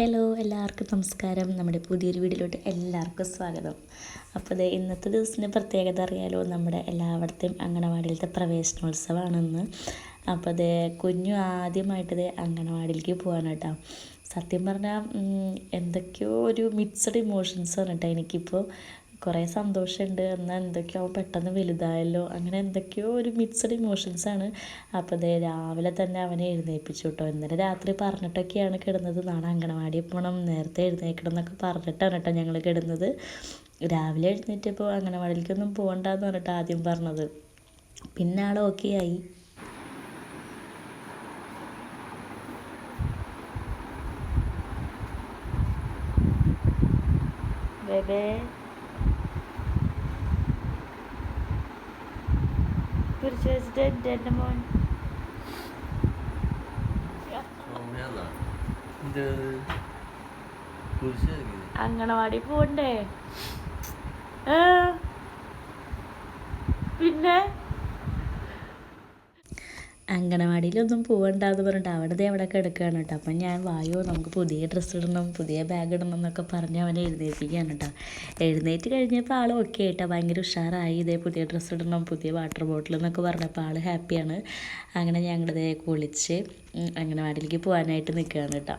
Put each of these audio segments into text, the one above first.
Hello എല്ലാവർക്കും നമസ്കാരം. നമ്മുടെ പുതിയൊരു വീഡിയോയിലോട്ട് എല്ലാവർക്കും സ്വാഗതം. അപ്പോൾ അത് ഇന്നത്തെ ദിവസത്തിന്റെ പ്രത്യേകത അറിയാലോ നമ്മുടെ എല്ലാവരുടെയും അങ്കണവാടിയിലത്തെ പ്രവേശനോത്സവമാണെന്ന്. അപ്പോൾ അത് കുഞ്ഞു ആദ്യമായിട്ടത് അങ്കണവാടിയിലേക്ക് പോകാൻ കേട്ടോ സത്യം പറഞ്ഞാൽ എന്തൊക്കെയോ ഒരു മിക്സഡ് ഇമോഷൻസാണ് കേട്ടോ എനിക്കിപ്പോൾ കുറേ സന്തോഷമുണ്ട്. എന്നാൽ എന്തൊക്കെയോ പെട്ടെന്ന് വലുതായല്ലോ. അങ്ങനെ എന്തൊക്കെയോ ഒരു മിക്സഡ് ഇമോഷൻസാണ് അപ്പോൾ അതേ രാവിലെ തന്നെ അവനെ എഴുന്നേൽപ്പിച്ചു കേട്ടോ ഇന്നലെ രാത്രി പറഞ്ഞിട്ടൊക്കെയാണ് കിടന്നത്. നാളെ അങ്കണവാടിയിൽ പോകണം നേരത്തെ എഴുന്നേൽക്കണം എന്നൊക്കെ പറഞ്ഞിട്ടാണ് കേട്ടോ ഞങ്ങൾ കിടന്നത്. രാവിലെ എഴുന്നേറ്റപ്പോൾ അങ്കണവാടിയിലേക്കൊന്നും പോകണ്ടെന്ന് പറഞ്ഞിട്ട് ആദ്യം പറഞ്ഞത്. പിന്നെ ആൾ ഓക്കെ ആയി. ബേബേ. കുരിശ് വെച്ചിട്ട് എന്റെ എന്റെ മോൻ. അങ്കണവാടി പോണ്ടേ? പിന്നെ? അങ്കണവാടിയിലൊന്നും പോകണ്ടെന്ന് പറഞ്ഞിട്ട് അവിടെ അവിടെ കിടക്കുകയാണ് കേട്ടോ. അപ്പം ഞാൻ വായോ നമുക്ക് പുതിയ ഡ്രസ്സ് ഇടണം പുതിയ ബാഗ് ഇടണം എന്നൊക്കെ പറഞ്ഞ് അവനെ എഴുന്നേൽപ്പിക്കുകയാണ് കേട്ടോ. എഴുന്നേറ്റ് കഴിഞ്ഞപ്പോൾ ആൾ ഓക്കെ ആയിട്ടാ ഭയങ്കര ഉഷാറായി. ഇതേ പുതിയ ഡ്രസ്സ് ഇടണം പുതിയ വാട്ടർ ബോട്ടിൽ എന്നൊക്കെ പറഞ്ഞപ്പോൾ ആൾ ഹാപ്പിയാണ് അങ്ങനെ ഞങ്ങളിതേ കുളിച്ച് അങ്കണവാടിയിലേക്ക് പോകാനായിട്ട് നിൽക്കുകയാണ് കേട്ടോ.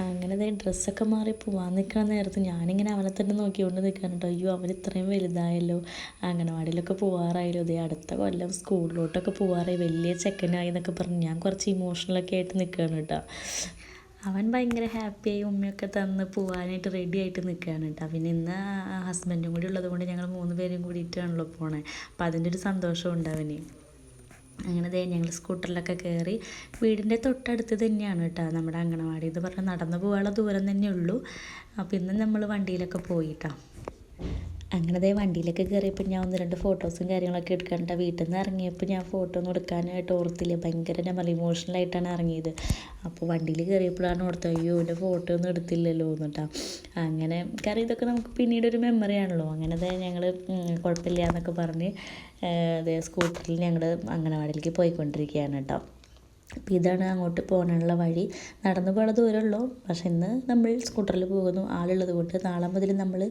അങ്ങനെ ദേ ഡ്രസ്സൊക്കെ മാറി പോവാൻ നിൽക്കുന്ന നേരത്ത് ഞാനിങ്ങനെ അവനെ തന്നെ നോക്കിക്കൊണ്ട് നിൽക്കാൻ കേട്ടോ അയ്യോ അവൻ ഇത്രയും വലുതായല്ലോ. അംഗനവാടിയിലൊക്കെ പോവാറായല്ലോ. ദേ അടുത്ത കൊല്ലം സ്കൂളിലോട്ടൊക്കെ പോവാറായി. വലിയ ചെക്കനായി എന്നൊക്കെ പറഞ്ഞ് ഞാൻ കുറച്ച് ഇമോഷണലൊക്കെ ആയിട്ട് നിൽക്കുകയാണ് കേട്ടോ. അവൻ ഭയങ്കര ഹാപ്പിയായി ഉമ്മയൊക്കെ തന്ന് പോവാനായിട്ട് റെഡി ആയിട്ട് നിൽക്കുകയാണ് കേട്ടോ. പിന്നെ ഇന്ന് ഹസ്ബൻഡും കൂടി ഉള്ളത് കൊണ്ട് ഞങ്ങൾ മൂന്ന് പേരും കൂടിയിട്ടാണല്ലോ പോണേ. അപ്പം അതിന്റെ ഒരു സന്തോഷമുണ്ട് അവന്. അങ്ങനെ ദേ ഞങ്ങൾ സ്കൂട്ടറിലൊക്കെ കയറി വീടിന്റെ തൊട്ടടുത്ത് തന്നെയാണ് കേട്ടോ നമ്മുടെ അങ്കണവാടി. എന്ന് പറഞ്ഞാൽ നടന്നു പോകാനുള്ള ദൂരം തന്നെ ഉള്ളൂ അപ്പോൾ ഇന്ന് നമ്മൾ വണ്ടിയിലൊക്കെ പോയിട്ടാ അങ്ങനെ അതേ വണ്ടിയിലൊക്കെ കയറിയപ്പോൾ ഞാൻ ഒന്ന് രണ്ട് ഫോട്ടോസും കാര്യങ്ങളൊക്കെ എടുക്കാനുണ്ട് വീട്ടിൽ നിന്ന് ഇറങ്ങിയപ്പോൾ ഞാൻ ഫോട്ടോ ഒന്നും എടുക്കാനായിട്ട് ഓർത്തില്ല. ഭയങ്കര നമ്മൾ ഇമോഷണലായിട്ടാണ് ഇറങ്ങിയത്. അപ്പോൾ വണ്ടിയിൽ കയറിയപ്പോഴാണ് ഓർത്തത് അയ്യോ എന്റെ ഫോട്ടോ ഒന്നും എടുത്തില്ലല്ലോ എന്നിട്ടാ. അങ്ങനെ കാരണം ഇതൊക്കെ നമുക്ക് പിന്നീട് ഒരു മെമ്മറി ആണല്ലോ. അങ്ങനെ അതെ ഞങ്ങൾ കുഴപ്പമില്ല എന്നൊക്കെ പറഞ്ഞ് അതെ സ്കൂട്ടറിൽ ഞങ്ങൾ അങ്കണവാടിയിലേക്ക് പോയിക്കൊണ്ടിരിക്കുകയാണ് കേട്ടോ. അപ്പോൾ ഇതാണ് അങ്ങോട്ട് പോകാനുള്ള വഴി. നടന്നു പോകാനുള്ള ദൂരമുള്ളൂ. പക്ഷെ ഇന്ന് നമ്മൾ സ്കൂട്ടറിൽ പോകുന്നു. ആളുള്ളത് കൊണ്ട് നാളെ മുതൽ നമ്മൾ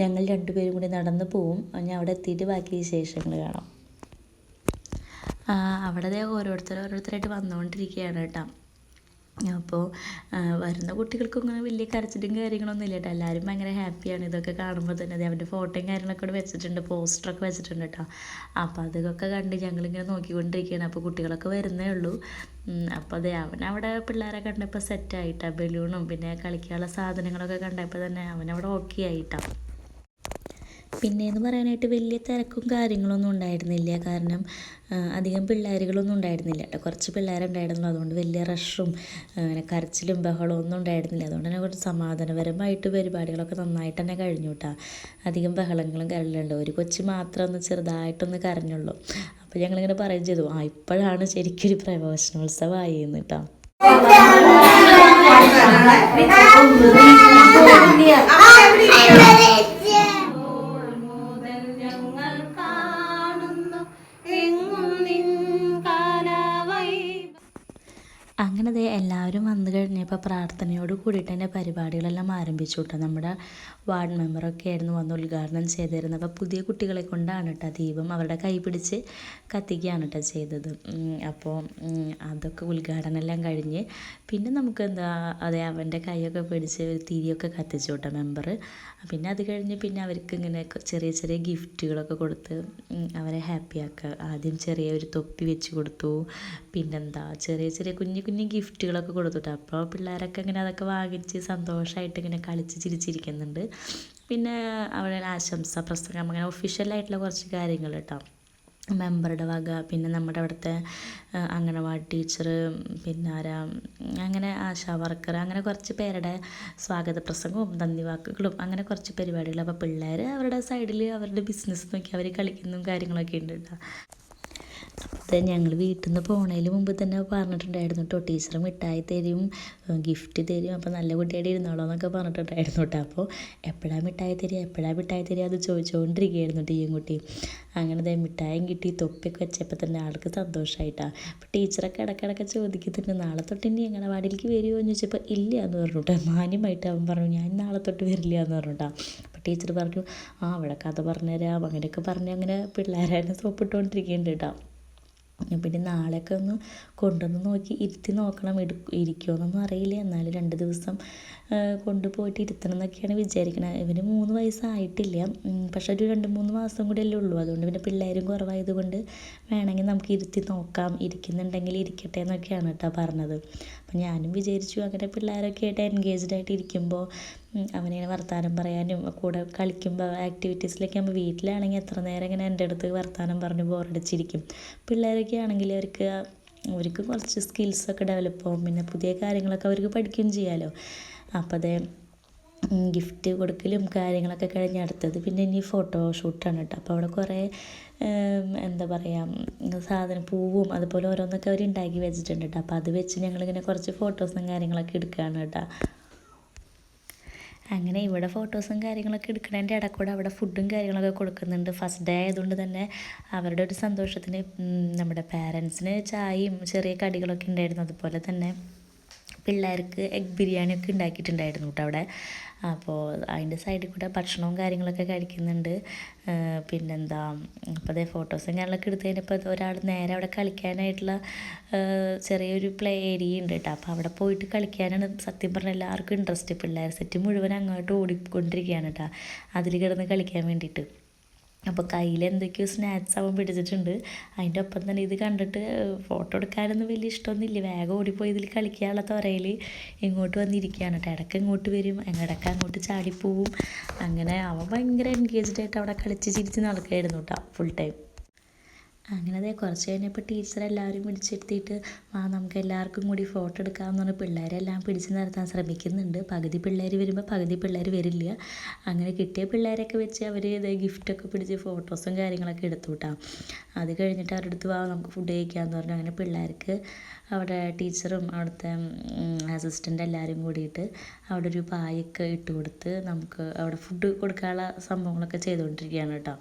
ഞങ്ങൾ രണ്ടുപേരും കൂടി നടന്നു പോവും. ഞാൻ അവിടെ എത്തിയിട്ട് ബാക്കി വിശേഷങ്ങൾ കാണാം. അവിടെ ഓരോരുത്തർ ഓരോരുത്തരായിട്ട് വന്നുകൊണ്ടിരിക്കുകയാണ് കേട്ടോ. അപ്പോൾ വരുന്ന കുട്ടികൾക്കും ഇങ്ങനെ വലിയ കരച്ചിലും കാര്യങ്ങളൊന്നും ഇല്ല കേട്ടോ. എല്ലാവരും ഭയങ്കര ഹാപ്പിയാണ്. ഇതൊക്കെ കാണുമ്പോൾ തന്നെ അതെ അവന്റെ ഫോട്ടോയും കാര്യങ്ങളൊക്കെ ഇവിടെ വെച്ചിട്ടുണ്ട്. പോസ്റ്ററൊക്കെ വെച്ചിട്ടുണ്ട് കേട്ടോ. അപ്പോൾ അതൊക്കെ കണ്ട് ഞങ്ങളിങ്ങനെ നോക്കിക്കൊണ്ടിരിക്കുകയാണ്. അപ്പോൾ കുട്ടികളൊക്കെ വരുന്നേ ഉള്ളൂ. അപ്പോൾ അതെ അവൻ അവിടെ പിള്ളേരെ കണ്ടപ്പോൾ സെറ്റായിട്ടാണ് ബലൂണും പിന്നെ കളിക്കാനുള്ള സാധനങ്ങളൊക്കെ കണ്ടപ്പോൾ തന്നെ അവനവിടെ ഓക്കെ ആയിട്ടാണ് പിന്നെയെന്ന് പറയാനായിട്ട് വലിയ തിരക്കും കാര്യങ്ങളൊന്നും ഉണ്ടായിരുന്നില്ല. കാരണം അധികം പിള്ളേരുകളൊന്നും ഉണ്ടായിരുന്നില്ല കേട്ടോ. കുറച്ച് പിള്ളേരുണ്ടായിരുന്നു. അതുകൊണ്ട് വലിയ റഷും അങ്ങനെ കരച്ചിലും ബഹളവും ഒന്നും ഉണ്ടായിരുന്നില്ല. അതുകൊണ്ട് തന്നെ കുറച്ച് സമാധാനപരമായിട്ട് പരിപാടികളൊക്കെ നന്നായിട്ട് തന്നെ കഴിഞ്ഞു കേട്ടോ അധികം ബഹളങ്ങളും കരലുണ്ട് ഒരു കൊച്ചു മാത്രം ഒന്ന് ചെറുതായിട്ടൊന്ന് കരഞ്ഞുള്ളൂ. അപ്പോൾ ഞങ്ങളിങ്ങനെ പറയുകയും ചെയ്തു. ആ ഇപ്പോഴാണ് ശരിക്കും ഒരു പ്രവേശനോത്സവമായി എന്ന് കേട്ടോ പ്രാർത്ഥനയോട് കൂടിയിട്ട് തന്നെ പരിപാടികളെല്ലാം ആരംഭിച്ചു കേട്ടോ. നമ്മുടെ വാർഡ് മെമ്പറൊക്കെ ആയിരുന്നു വന്ന് ഉദ്ഘാടനം ചെയ്തിരുന്നത്. അപ്പോൾ പുതിയ കുട്ടികളെ കൊണ്ടാണ് കേട്ടോ ദീപം അവരുടെ കൈ പിടിച്ച് കത്തിക്കുകയാണ് കേട്ടോ ചെയ്തത്. അപ്പോൾ അതൊക്കെ ഉദ്ഘാടനം എല്ലാം കഴിഞ്ഞ് പിന്നെ നമുക്ക് എന്താ അതെ അവന്റെ കൈയൊക്കെ പിടിച്ച് തിരിയൊക്കെ കത്തിച്ചു കേട്ടോ മെമ്പർ പിന്നെ അത് കഴിഞ്ഞ് പിന്നെ അവർക്ക് ഇങ്ങനെ ചെറിയ ചെറിയ ഗിഫ്റ്റുകളൊക്കെ കൊടുത്ത് അവരെ അവരെ ഹാപ്പിയാക്കുക ആദ്യം ചെറിയ ഒരു തൊപ്പി വെച്ച് കൊടുത്തു. പിന്നെന്താ ചെറിയ ചെറിയ കുഞ്ഞു കുഞ്ഞു ഗിഫ്റ്റുകളൊക്കെ കൊടുത്തുട്ടോ അപ്പോൾ പിള്ളേരൊക്കെ ഇങ്ങനെ അതൊക്കെ വാങ്ങിച്ച് സന്തോഷമായിട്ട് ഇങ്ങനെ കളിച്ച് ചിരിച്ചിരിക്കുന്നുണ്ട്. പിന്നെ അവിടെ ആശംസ പ്രസംഗം അങ്ങനെ ഒഫീഷ്യലായിട്ടുള്ള കുറച്ച് കാര്യങ്ങൾ കേട്ടോ മെമ്പറുടെ വക പിന്നെ നമ്മുടെ അവിടുത്തെ അംഗനവാടി ടീച്ചർ പിന്നെ ആരാ അങ്ങനെ ആശാ വർക്കർ അങ്ങനെ കുറച്ച് പേരുടെ സ്വാഗത പ്രസംഗവും നന്ദി വാക്കുകളും അങ്ങനെ കുറച്ച് പരിപാടികൾ അപ്പോൾ പിള്ളേർ അവരുടെ സൈഡിൽ അവരുടെ ബിസിനസ് നോക്കി അവർ കളിക്കുന്നതും കാര്യങ്ങളൊക്കെ ഉണ്ട് കേട്ടോ അത് ഞങ്ങൾ വീട്ടിൽ നിന്ന് പോണതിന് മുമ്പ് തന്നെ പറഞ്ഞിട്ടുണ്ടായിരുന്നു കേട്ടോ ടീച്ചർ മിഠായി തരും ഗിഫ്റ്റ് തരും അപ്പോൾ നല്ല കുട്ടിയായിട്ട് ഇരുന്നോളൂ എന്നൊക്കെ പറഞ്ഞിട്ടുണ്ടായിരുന്നു കേട്ടോ അപ്പോൾ എപ്പോഴാണ് മിഠായി തരിക എപ്പോഴാണ് മിഠായി തരിക അത് ചോദിച്ചുകൊണ്ടിരിക്കുകയായിരുന്നു ടീയും കുട്ടി. അങ്ങനെ ദേ മിഠായും കിട്ടി തൊപ്പിയൊക്കെ വെച്ചപ്പോൾ തന്നെ ആൾക്ക് സന്തോഷമായിട്ടാണ് അപ്പോൾ ടീച്ചറൊക്കെ ഇടയ്ക്കിടയ്ക്ക് ചോദിക്കുന്നുണ്ട് നാളെ തൊട്ട് ഇനി എങ്ങനെ വാടിയിലേക്ക് വരുമോ എന്ന് ചോദിച്ചപ്പോൾ ഇല്ല എന്ന് പറഞ്ഞു കേട്ടോ മാന്യമായിട്ട് അവൻ പറഞ്ഞു ഞാൻ നാളെ തൊട്ട് വരില്ല എന്ന് പറഞ്ഞു കേട്ടോ ടീച്ചർ പറഞ്ഞു ആ അവിടെ കഥ പറഞ്ഞുതരാം. അങ്ങനെയൊക്കെ പറഞ്ഞ് അങ്ങനെ പിള്ളേരായിരുന്നു സോപ്പിട്ടുകൊണ്ടിരിക്കുന്നുണ്ട് കേട്ടോ പിന്നെ നാളെയൊക്കെ ഒന്ന് കൊണ്ടുവന്ന് നോക്കി ഇരുത്തി നോക്കണം എടു ഇരിക്കുമോയെന്നൊന്നും അറിയില്ല. എന്നാലും രണ്ട് ദിവസം കൊണ്ടുപോയിട്ട് ഇരുത്തണം എന്നൊക്കെയാണ് വിചാരിക്കുന്നത് ഇവന് മൂന്ന് വയസ്സായിട്ടില്ല. പക്ഷെ ഒരു രണ്ട് മൂന്ന് മാസം കൂടെ അല്ലേ ഉള്ളൂ. അതുകൊണ്ട് പിന്നെ പിള്ളേരും കുറവായതുകൊണ്ട് വേണമെങ്കിൽ നമുക്ക് ഇരുത്തി നോക്കാം. ഇരിക്കുന്നുണ്ടെങ്കിൽ ഇരിക്കട്ടെ എന്നൊക്കെയാണ് കേട്ടോ പറഞ്ഞത്. അപ്പം ഞാനും വിചാരിച്ചു അങ്ങനെ പിള്ളേരൊക്കെ ആയിട്ട് എൻഗേജ്ഡ് ആയിട്ട് ഇരിക്കുമ്പോൾ അവനിങ്ങനെ വർത്തമാനം പറയാനും കൂടെ കളിക്കുമ്പോൾ ആക്ടിവിറ്റീസിലൊക്കെ ആകുമ്പോൾ വീട്ടിലാണെങ്കിൽ എത്ര നേരം ഇങ്ങനെ എന്റെ അടുത്ത് വർത്തമാനം പറഞ്ഞ് ബോറടിച്ചിരിക്കും പിള്ളേരൊക്കെ ആണെങ്കിൽ അവർക്ക് അവർക്ക് കുറച്ച് സ്കിൽസൊക്കെ ഡെവലപ്പ് ആവും. പിന്നെ പുതിയ കാര്യങ്ങളൊക്കെ അവർക്ക് പഠിക്കുകയും ചെയ്യാമല്ലോ അപ്പോൾ അതേ ഗിഫ്റ്റ് കൊടുക്കലും കാര്യങ്ങളൊക്കെ കഴിഞ്ഞ് അടുത്തത് പിന്നെ ഇനി ഫോട്ടോ ഷൂട്ടാണ് കേട്ടോ. അപ്പോൾ അവിടെ കുറേ എന്താ പറയുക സാധനം പൂവും അതുപോലെ ഓരോന്നൊക്കെ അവർ ഉണ്ടാക്കി വെച്ചിട്ടുണ്ട് കേട്ടോ. അപ്പോൾ അത് വെച്ച് ഞങ്ങളിങ്ങനെ കുറച്ച് ഫോട്ടോസും കാര്യങ്ങളൊക്കെ എടുക്കുകയാണ് കേട്ടോ. അങ്ങനെ ഇവിടെ ഫോട്ടോസും കാര്യങ്ങളൊക്കെ എടുക്കുന്നതിന്റെ ഇടക്കൂടെ അവിടെ ഫുഡും കാര്യങ്ങളൊക്കെ കൊടുക്കുന്നുണ്ട്. ഫസ്റ്റ് ഡേ ആയതുകൊണ്ട് തന്നെ അവരുടെ ഒരു സന്തോഷത്തിന് നമ്മുടെ പാരൻസിന് ചായയും ചെറിയ കടികളൊക്കെ ഉണ്ടായിരുന്നു. അതുപോലെ തന്നെ പിള്ളേർക്ക് എഗ് ബിരിയാണിയൊക്കെ ഉണ്ടാക്കിയിട്ടുണ്ടായിരുന്നു കേട്ടോ അവിടെ. അപ്പോൾ അതിന്റെ സൈഡിൽ കൂടെ ഭക്ഷണവും കാര്യങ്ങളൊക്കെ കഴിക്കുന്നുണ്ട്. പിന്നെന്താ അപ്പോൾ അതേ ഫോട്ടോസും കാര്യങ്ങളൊക്കെ എടുത്ത് കഴിഞ്ഞപ്പോൾ ഒരാൾ നേരെ അവിടെ കളിക്കാനായിട്ടുള്ള ചെറിയൊരു പ്ലേ ഏരിയ ഉണ്ട് കേട്ടോ. അപ്പോൾ അവിടെ പോയിട്ട് കളിക്കാനാണ് സത്യം പറഞ്ഞാൽ എല്ലാവർക്കും ഇൻട്രസ്റ്റ് പിള്ളേർ സെറ്റ് മുഴുവൻ അങ്ങോട്ട് ഓടിക്കൊണ്ടിരിക്കുകയാണ് കേട്ടോ. അതിൽ കിടന്ന് കളിക്കാൻ വേണ്ടിയിട്ട്. അപ്പോൾ കയ്യിൽ എന്തൊക്കെയോ സ്നാക്സ് അവൻ പിടിച്ചിട്ടുണ്ട്. അതിന്റെ ഒപ്പം തന്നെ ഇത് കണ്ടിട്ട് ഫോട്ടോ എടുക്കാനൊന്നും വലിയ ഇഷ്ടമൊന്നുമില്ല. വേഗം ഓടിപ്പോയി ഇതിൽ കളിക്കാനുള്ള തുറയിൽ ഇങ്ങോട്ട് വന്നിരിക്കുകയാണ്. കേട്ടോ ഇടയ്ക്ക് ഇങ്ങോട്ട് വരും. ഇടയ്ക്ക് അങ്ങോട്ട് ചാടിപ്പോവും. അങ്ങനെ അവൻ ഭയങ്കര എൻഗേജ്ഡ് ആയിട്ട് അവിടെ കളിച്ച് ചിരിച്ച് നടക്കുകയായിരുന്നു കേട്ടോ ഫുൾ ടൈം അങ്ങനെ അതെ കുറച്ച് കഴിഞ്ഞപ്പോൾ ടീച്ചർ എല്ലാവരും പിടിച്ചെടുത്തിട്ട് ആ നമുക്ക് എല്ലാവർക്കും കൂടി ഫോട്ടോ എടുക്കാമെന്ന് പറഞ്ഞ് പിള്ളേരെല്ലാം പിടിച്ച് നിർത്താൻ ശ്രമിക്കുന്നുണ്ട്. പകുതി പിള്ളേർ വരുമ്പോൾ പകുതി പിള്ളേർ വരില്ല. അങ്ങനെ കിട്ടിയ പിള്ളേരൊക്കെ വെച്ച് അവർ ഇത് ഗിഫ്റ്റൊക്കെ പിടിച്ച് ഫോട്ടോസും കാര്യങ്ങളൊക്കെ എടുത്തു കേട്ടോ അത് കഴിഞ്ഞിട്ട് അവരുടെ അടുത്ത് വാ നമുക്ക് ഫുഡ് കഴിക്കാമെന്ന് പറഞ്ഞു അങ്ങനെ പിള്ളേർക്ക് അവിടെ ടീച്ചറും അവിടുത്തെ അസിസ്റ്റന്റ് എല്ലാവരും കൂടിയിട്ട് അവിടെ ഒരു പായൊക്കെ ഇട്ട് കൊടുത്ത് നമുക്ക് അവിടെ ഫുഡ് കൊടുക്കാനുള്ള സംഭവങ്ങളൊക്കെ ചെയ്തുകൊണ്ടിരിക്കുകയാണ് കേട്ടോ.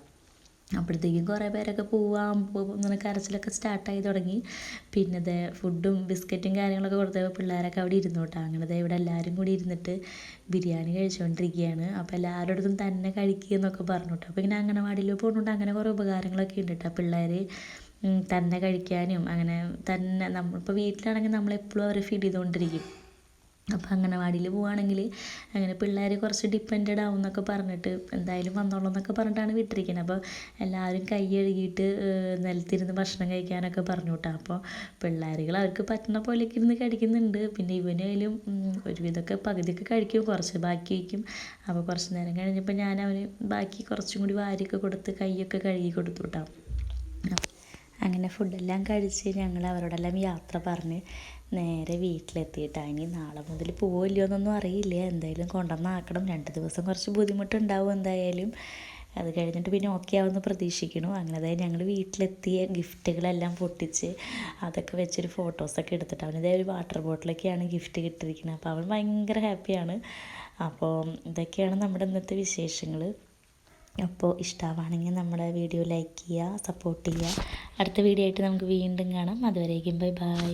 അപ്പോഴത്തേക്കും കുറേ പേരൊക്കെ പോവാം ഇങ്ങനെ കരച്ചിലൊക്കെ സ്റ്റാർട്ടായി തുടങ്ങി. പിന്നെ ദേ ഫുഡും ബിസ്ക്കറ്റും കാര്യങ്ങളൊക്കെ കൊടുത്തപ്പോൾ പിള്ളേരൊക്കെ അവിടെ ഇരുന്നു കേട്ടോ. അങ്ങനെ ദേ ഇവിടെ എല്ലാവരും കൂടി ഇരുന്നിട്ട് ബിരിയാണി കഴിച്ചുകൊണ്ടിരിക്കുകയാണ് അപ്പോൾ എല്ലാവരുടെ അടുത്തും തന്നെ കഴിക്കുക എന്നൊക്കെ പറഞ്ഞു കേട്ടോ. അപ്പോൾ ഇങ്ങനെ അംഗനവാടിയിൽ പോകുന്നുണ്ട് അങ്ങനെ കുറേ ഉപകാരങ്ങളൊക്കെ ഉണ്ട് കേട്ടോ. പിള്ളേർ തന്നെ കഴിക്കാനും അങ്ങനെ തന്നെ നമ്മളിപ്പോൾ വീട്ടിലാണെങ്കിൽ നമ്മളെപ്പോഴും അവരെ ഫീഡ് ചെയ്തുകൊണ്ടിരിക്കും. അപ്പോൾ അംഗനവാടിയിൽ പോവുകയാണെങ്കിൽ അങ്ങനെ പിള്ളേർ കുറച്ച് ഡിപ്പെൻഡഡ് ആവും എന്നൊക്കെ പറഞ്ഞിട്ട് എന്തായാലും വന്നോളൂ എന്നൊക്കെ പറഞ്ഞിട്ടാണ് വിട്ടിരിക്കുന്നത് അപ്പോൾ എല്ലാവരും കൈ കഴുകിയിട്ട് നിലത്തിരുന്ന് ഭക്ഷണം കഴിക്കാനൊക്കെ പറഞ്ഞു കേട്ടോ അപ്പോൾ പിള്ളേരുകൾ അവർക്ക് പറ്റുന്ന പോലെയൊക്കെ ഇരുന്ന് കഴിക്കുന്നുണ്ട്. പിന്നെ ഇവനായാലും ഒരുവിധമൊക്കെ പകുതിയൊക്കെ കഴിക്കും കുറച്ച് ബാക്കി വയ്ക്കും. അപ്പോൾ കുറച്ച് നേരം കഴിഞ്ഞപ്പോൾ ഞാൻ അവന് ബാക്കി കുറച്ചും കൂടി വാരിയൊക്കെ കൊടുത്ത് കൈയൊക്കെ കഴുകി കൊടുത്തു കേട്ടോ അങ്ങനെ ഫുഡെല്ലാം കഴിച്ച് ഞങ്ങൾ അവരോടെല്ലാം യാത്ര പറഞ്ഞ് നേരെ വീട്ടിലെത്തിയിട്ടാണ് ഇനി നാളെ മുതൽ പോവില്ലയോ എന്നൊന്നും അറിയില്ല. എന്തായാലും കൊണ്ടുവന്നാക്കണം രണ്ട് ദിവസം കുറച്ച് ബുദ്ധിമുട്ടുണ്ടാവും എന്തായാലും. അത് കഴിഞ്ഞിട്ട് പിന്നെ ഓക്കെ ആവുമെന്ന് പ്രതീക്ഷിക്കുന്നു. അങ്ങനെ അതായത് ഞങ്ങൾ വീട്ടിലെത്തിയ ഗിഫ്റ്റുകളെല്ലാം പൊട്ടിച്ച് അതൊക്കെ വെച്ചൊരു ഫോട്ടോസൊക്കെ എടുത്തിട്ട് അവനിതേ ഒരു വാട്ടർ ബോട്ടിലൊക്കെയാണ് ഗിഫ്റ്റ് കിട്ടിയിരിക്കുന്നത്. അപ്പോൾ അവൻ ഭയങ്കര ഹാപ്പിയാണ് അപ്പോൾ ഇതൊക്കെയാണ് നമ്മുടെ ഇന്നത്തെ വിശേഷങ്ങൾ അപ്പോൾ ഇഷ്ടമാണെങ്കിൽ നമ്മുടെ വീഡിയോ ലൈക്ക് ചെയ്യുക സപ്പോർട്ട് ചെയ്യുക. അടുത്ത വീഡിയോ ആയിട്ട് നമുക്ക് വീണ്ടും കാണാം. അതുവരേക്കും ബൈ ബൈ